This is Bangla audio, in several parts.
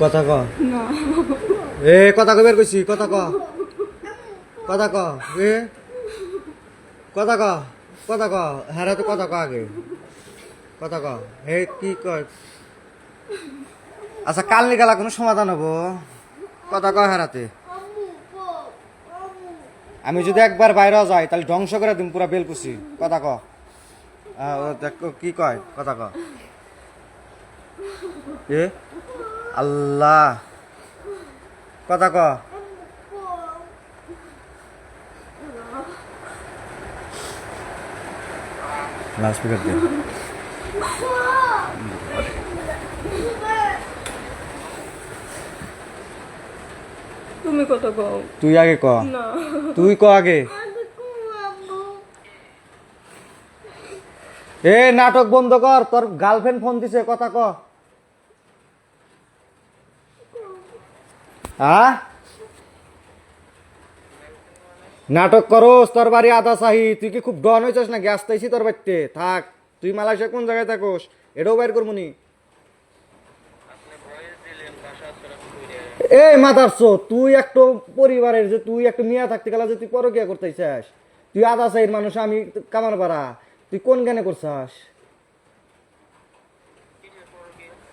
কথা ক এ কথা কবের কইছি কথা ক কথা ক এ কথা ক কথা ক হ্যাঁ তো কথা ক আগে কথা ক হে কি কয় আচ্ছা কাল নিকালা কোনো সমাধান হব কথা কয় হারাতে আমি যদি একবার বাইরে যাই, তাহলে ধ্বংস করে দিম পুরা বেলকুচি। কথা ক। কি কয়? কথা ক। এ? আল্লাহ। কথা ক। লাউডস্পিকার দে তুমি কত কও। তুই আগে ক। না। তুই ক আগে। এ নাটক বন্ধ কর তোর গার্লফ্রেন্ড ফোন দিছে কথা ক। হ্যাঁ নাটক করোস তোর বাড়ি আদা সাহি তুই কি খুব ডন হয়েছিস না গ্যাস তাইছি তোর বাড়িতে। থাক তুই মালয়েশিয়া কোন জায়গায় থাকোস? এটাও বাইর করবনি এই মাদারছো তুই একটা পরিবারের যে তুই একটা মিয়া থাকতে গেলা যে তুই পরকিয়া করতে চাস তুই আদা সাইড মানুষ, আমি কামার পারা তুই কোন জ্ঞানে করছাস?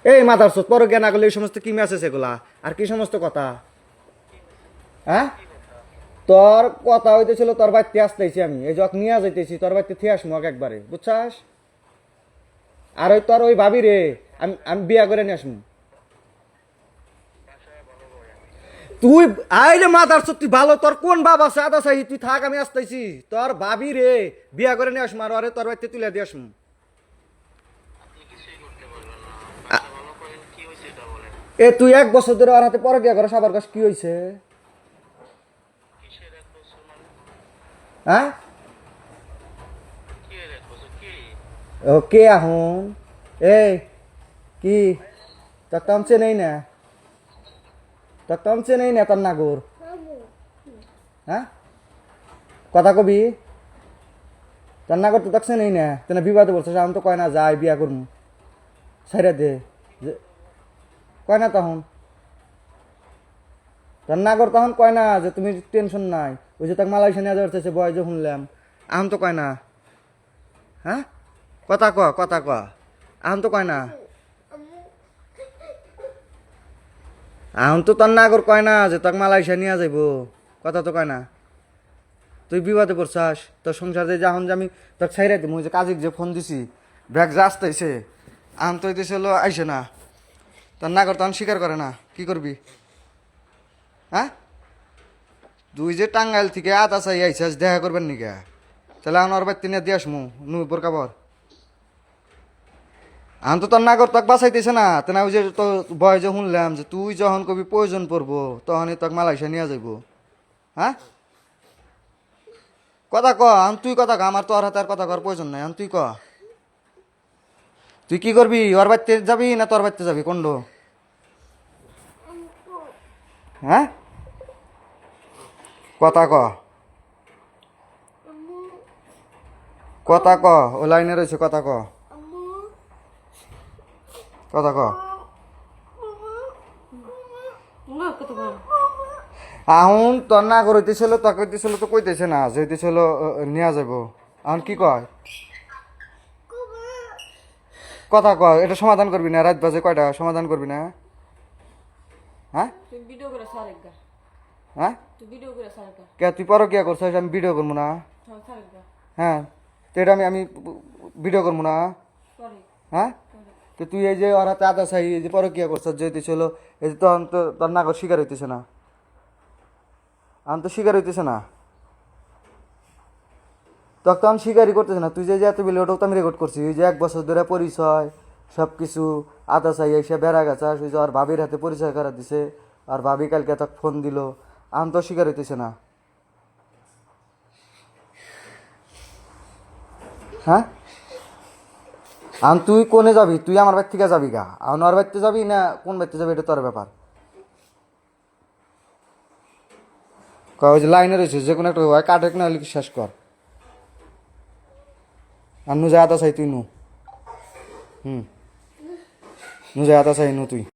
এই মাদারছো পরকিয়া না করলে এই সমস্ত কি মেসেজ এগুলা? আর কি সমস্ত কথা? হ্যাঁ? তোর কথা হইতেছিল, তোর বাড়িতে আসতেছি আমি। এই যখন নিয়ে যাইতেছি, তোর বাড়িতে থিয়ে আসব একবারে। বুঝছাস? আর ওই তোর ওই ভাবি রে, আমি আমি বিয়া করে নিয়ে আসব। তুই আইলে মাদার তুই ভালো তোর কোন বাবা আছে? আদা চাই তুই থাক আমি আসতেছি। তোর ভাবি রে বিয়া করে নিয়ে আসম আর আরে তোর বাড়িতে তুলে দিয়ে আসম এ তুই এক বছর ধরে ওর হাতে পরে গিয়া করো সবার কাছে কি হয়েছে? হ্যাঁ? ও কে আহুন এই কি? তোর তমছে নেই না। তোর তমছে নেই না তোর নাগর। হ্যাঁ? কথা কবি? তোর নাগর তো তকছে নেই না। তেনা বিবাদে বলছে আমি তো কয় না যাই বিয়া করমু। সাইরা দে। কয় না তখন তোর নাগর তখন কয় না যে তুমি টেনশন নাই। ওই যে তাকে মালয়েশিয়া নিয়ে যাচ্ছে বয় যে শুনলাম। আম তো কয় না। হ্যাঁ? কথা ক কথা ক। আম তো কয় না। আম তো তোর নাগর কয় না যে তাকে মালয়েশিয়া নিয়ে যাইব? কথা তো কয় না। তুই বিবাদে পড়ছাস, তোর সংসার যে যখন যে আমি তোর ছাইরা ওই যে কাজিক যে ফোন দিছি, ব্যাগ যে আসতেছে আম তো হইতেছে হলো আইসে না। তোর নাগর তখন স্বীকার করে না, কি করবি? হ্যাঁ? তুই যে টাঙ্গাইল থেকে আতা চাই আইসাস দেখা করবেন নিকা? তাহলে আমার বাড়িতে নিয়ে দিয়ে আসমু, নুপুর কাপড়। আমি তো তোর নাগর তোকে বাঁচাইতেছে না। তেনা ওই যে তো বয় যে শুনলাম যে তুই যখন কবি প্রয়োজন পড়ব, তখনই তোকে মালয়েশিয়া নিয়ে যাইব। হ্যাঁ? কথা ক, আম তুই কথা ক, আমার তো আর হাতে আর কথা কর প্রয়োজন নাই, আম তুই ক। তুই কি করবি? ওর বাড়িতে যাবি না তোর বাড়িতে যাবি? কোনটো হ্যাঁ? কথা ক। কথা ক, ও লাইনে রয়েছে, কথা ক। কথা ক। আহুন তোর না করইতেছিল তোকে হইতেছিল তো কইতেছে না যে হইতেছিল নিয়ে যাব আহুন কি কয়? কথা কয় এটা সমাধান করবি না রাত বাজে কয়টা? সমাধান করবি না। হ্যাঁ? তুই ভিডিও করে সারেগা হ্যাঁ? তুই ভিডিও করে সারেগা কে তুই পর কি করছিস? আমি ভিডিও করব না। হ্যাঁ হ্যাঁ তো এটা আমি আমি ভিডিও করব না। হ্যাঁ? তো তুই এই যে ওর হাতে আদা চাই এই যে পরকিয়া করছ যে হইতেছিল এই যে তখন তো তোর নাগর শিকার হইতেছে না। আমি তো শিকার হইতেছে না। তখন তো আমি শিকারই করতেছে না। তুই যে এত বিলে ওটাও তো আমি রেকর্ড করছি। ওই যে এক বছর ধরে পরিচয় সব কিছু আদা চাই এসে বেড়া গেছে ওই যে আর ভাবির হাতে পরিচয় করা দিছে, আর ভাবি কালকে তাকে ফোন দিল। আমি তো শিকার হইতেছে না। হ্যাঁ? আম তুই কোনে যাবি? তুই আমার বাড়ি থেকে যাবি গা। আর ওর বাড়িতে যাবি না কোন বাড়িতে যাবি, এটা তোর ব্যাপার। কয় যে লাইনে রয়েছে, যে কোনো একটা হয় না হলে শেষ কর। আর নু যায় চাই তুই নু। হুম। নু আতা চাই নু তুই।